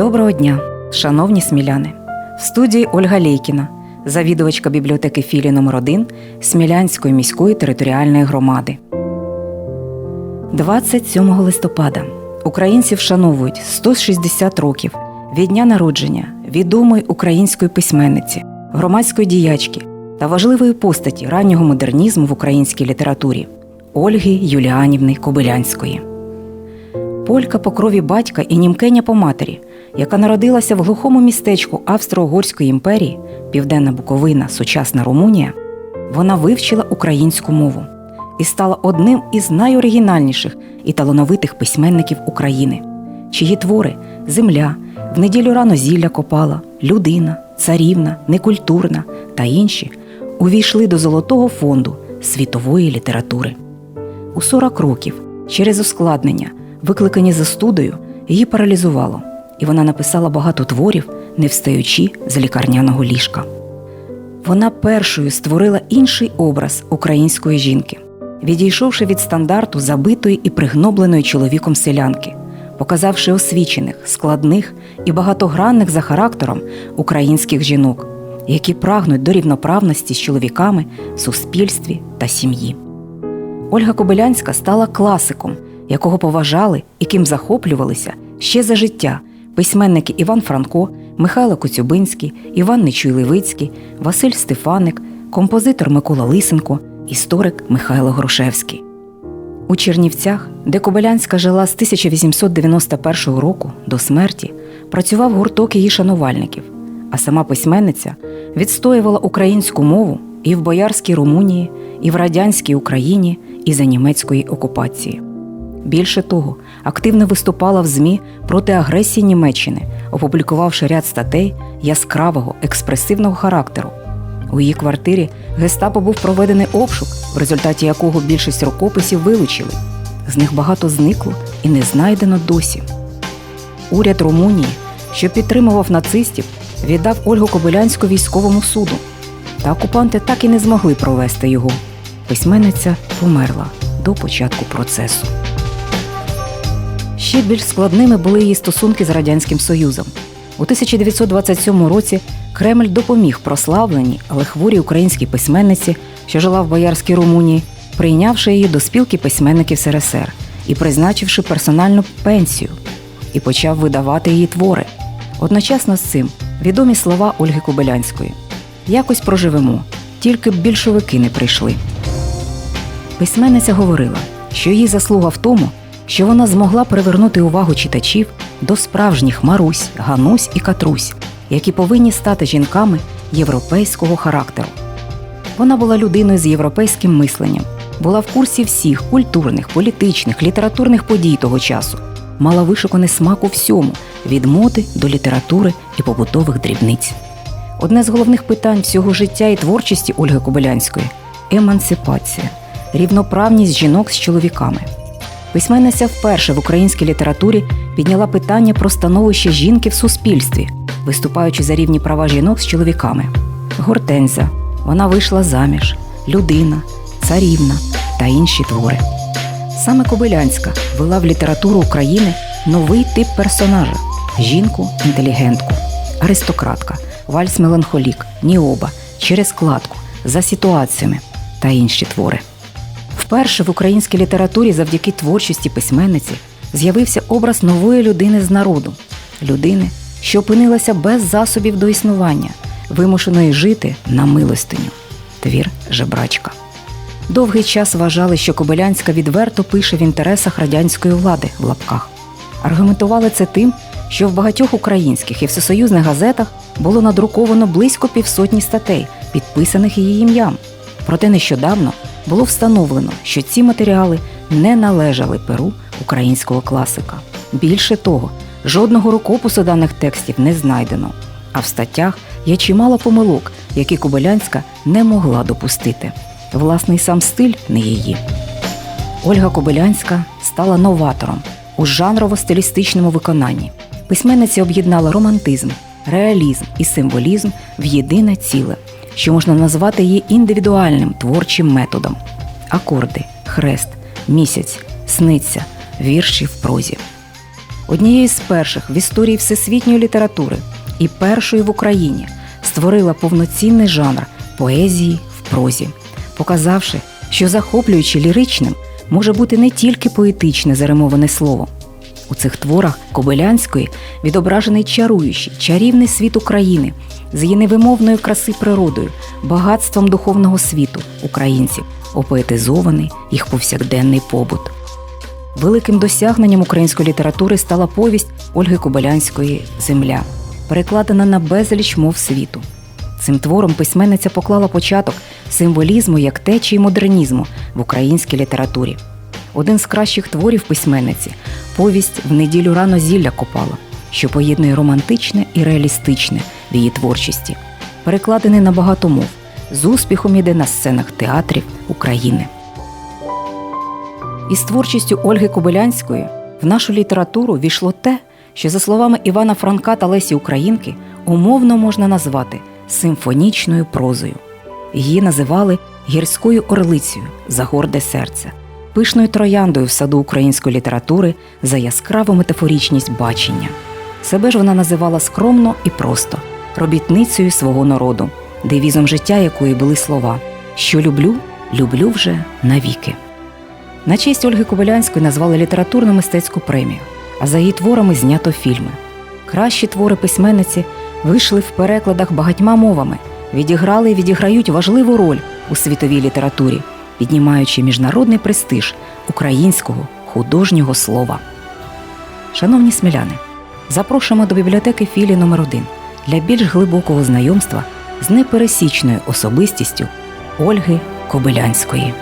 Доброго дня, шановні сміляни! В студії Ольга Лейкіна, завідувачка бібліотеки філії номер 1 Смілянської міської територіальної громади. 27 листопада українці вшановують 160 років від дня народження відомої української письменниці, громадської діячки та важливої постаті раннього модернізму в українській літературі Ольги Юліанівни Кобилянської. Полька по крові батька і німкеня по матері, яка народилася в глухому містечку Австро-Угорської імперії, Південна Буковина, сучасна Румунія, вона вивчила українську мову і стала одним із найоригінальніших і талановитих письменників України, чиї твори Земля, в неділю рано зілля копала, людина, царівна, некультурна та інші увійшли до золотого фонду світової літератури. У 40 років через ускладнення, викликані застудою, її паралізувало, і вона написала багато творів, не встаючи з лікарняного ліжка. Вона першою створила інший образ української жінки, відійшовши від стандарту забитої і пригнобленої чоловіком селянки, показавши освічених, складних і багатогранних за характером українських жінок, які прагнуть до рівноправності з чоловіками в суспільстві та сім'ї. Ольга Кобилянська стала класиком, якого поважали і ким захоплювалися ще за життя письменники Іван Франко, Михайло Коцюбинський, Іван Нечуй Левицький, Василь Стефаник, композитор Микола Лисенко, історик Михайло Грушевський. У Чернівцях, де Кобилянська жила з 1891 року до смерті, працював гурток її шанувальників, а сама письменниця відстоювала українську мову і в Боярській Румунії, і в радянській Україні, і за німецької окупації. Більше того, активно виступала в ЗМІ проти агресії Німеччини, опублікувавши ряд статей яскравого експресивного характеру. У її квартирі гестапо був проведений обшук, в результаті якого більшість рукописів вилучили. З них багато зникло і не знайдено досі. Уряд Румунії, що підтримував нацистів, віддав Ольгу Кобилянську військовому суду. Та окупанти так і не змогли провести його. Письменниця померла до початку процесу. Ще більш складними були її стосунки з Радянським Союзом. У 1927 році Кремль допоміг прославленій, але хворій українській письменниці, що жила в Боярській Румунії, прийнявши її до спілки письменників СРСР і призначивши персональну пенсію, і почав видавати її твори. Одночасно з цим відомі слова Ольги Кобилянської: якось проживемо, тільки б більшовики не прийшли. Письменниця говорила, що її заслуга в тому, що вона змогла привернути увагу читачів до справжніх Марусь, Ганусь і Катрусь, які повинні стати жінками європейського характеру. Вона була людиною з європейським мисленням, була в курсі всіх культурних, політичних, літературних подій того часу, мала вишуканий смак у всьому від моди до літератури і побутових дрібниць. Одне з головних питань всього життя і творчості Ольги Кобилянської емансипація, рівноправність жінок з чоловіками. Письменниця вперше в українській літературі підняла питання про становище жінки в суспільстві, виступаючи за рівні права жінок з чоловіками. Гортенза, вона вийшла заміж, людина, царівна. Та інші твори. Саме Кобилянська вела в літературу України новий тип персонажа жінку-інтелігентку, аристократка, вальс-меланхолік, ніоба, через кладку, за ситуаціями. Та інші твори. Вперше в українській літературі завдяки творчості письменниці з'явився образ нової людини з народу, людини, що опинилася без засобів до існування, вимушеної жити на милостиню. Твір жебрачка. Довгий час вважали, що Кобилянська відверто пише в інтересах радянської влади в лапках. Аргументували це тим, що в багатьох українських і всесоюзних газетах було надруковано близько півсотні статей, підписаних її ім'ям. Проте нещодавно було встановлено, що ці матеріали не належали перу українського класика. Більше того, жодного рукопису даних текстів не знайдено, а в статтях є чимало помилок, які Кобилянська не могла допустити. Власний сам стиль не її. Ольга Кобилянська стала новатором у жанрово-стилістичному виконанні. Письменниця об'єднала романтизм, реалізм і символізм в єдине ціле, що можна назвати її індивідуальним творчим методом: акорди, хрест, місяць, сниця, вірші в прозі. однією з перших в історії всесвітньої літератури і першою в Україні створила повноцінний жанр поезії в прозі, показавши, що захоплюючи ліричним може бути не тільки поетичне заримоване слово. У цих творах Кобилянської відображений чаруючий, чарівний світ України з її невимовною краси природою, багатством духовного світу українців, опоетизований їх повсякденний побут. Великим досягненням української літератури стала повість Ольги Кобилянської Земля, перекладена на безліч мов світу. Цим твором письменниця поклала початок символізму як течії модернізму в українській літературі. Один з кращих творів письменниці повість в неділю рано зілля копала, що поєднує романтичне і реалістичне в її творчості, перекладений на багато мов, з успіхом іде на сценах театрів України. Із творчістю Ольги Кобилянської в нашу літературу війшло те, що, за словами Івана Франка та Лесі Українки, умовно можна назвати симфонічною прозою. Її називали гірською орлицею за горде серце, пишною трояндою в саду української літератури за яскраву метафорічність бачення. Себе ж вона називала скромно і просто робітницею свого народу, девізом життя якої були слова Що люблю, люблю вже навіки. На честь Ольги Кобилянської назвали літературну мистецьку премію, а за її творами знято фільми. Кращі твори письменниці вийшли в перекладах багатьма мовами, відіграли і відіграють важливу роль у світовій літературі, піднімаючи міжнародний престиж українського художнього слова. Шановні сміляни, запрошуємо до бібліотеки філії номер 1 для більш глибокого знайомства з непересічною особистістю Ольги Кобилянської.